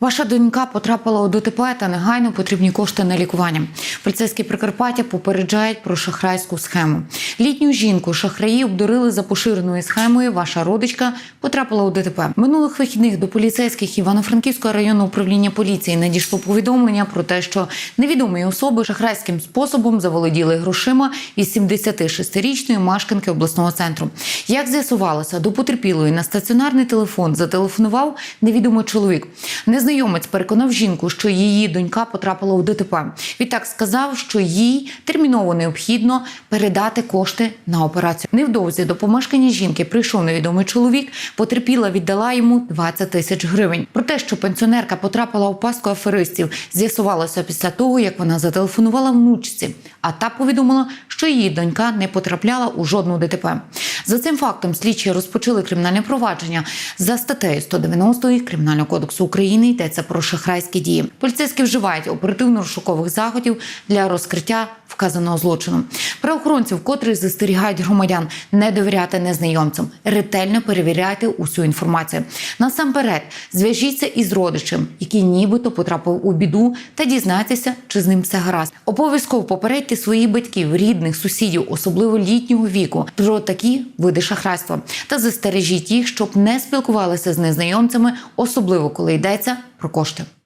Ваша донька потрапила у ДТП та негайно потрібні кошти на лікування. Поліцейські Прикарпаття попереджають про шахрайську схему. Літню жінку шахраї обдурили за поширеною схемою. Ваша родичка потрапила у ДТП. Минулих вихідних до поліцейських Івано-Франківського районного управління поліції надійшло повідомлення про те, що невідомі особи шахрайським способом заволоділи грошима із 76-річної мешканки обласного центру. Як з'ясувалося, до потерпілої на стаціонарний телефон зателефонував невідомий чоловік. Незнайомець переконав жінку, що її донька потрапила у ДТП. Відтак сказав, що їй терміново необхідно передати кошти на операцію. Невдовзі до помешкання жінки прийшов невідомий чоловік. Потерпіла віддала йому 20 тисяч гривень. Про те, що пенсіонерка потрапила у пастку аферистів, з'ясувалося після того, як вона зателефонувала внучці. А та повідомила, що її донька не потрапляла у жодну ДТП. За цим фактом слідчі розпочали кримінальне провадження за статтею 190 Кримінального кодексу України. Йдеться про шахрайські дії. Поліцейські вживають оперативно-розшукових заходів для розкриття вказаного злочину. Правоохоронці вкотре застерігають громадян не довіряти незнайомцям, ретельно перевіряйте усю інформацію. Насамперед, зв'яжіться із родичем, який нібито потрапив у біду, та дізнайтеся, чи з ним все гаразд. Обов'язково попередьте своїх батьків, рідних, сусідів, особливо літнього віку, про такі види шахрайства та застережіть їх, щоб не спілкувалися з незнайомцями, особливо коли йдеться про кошти.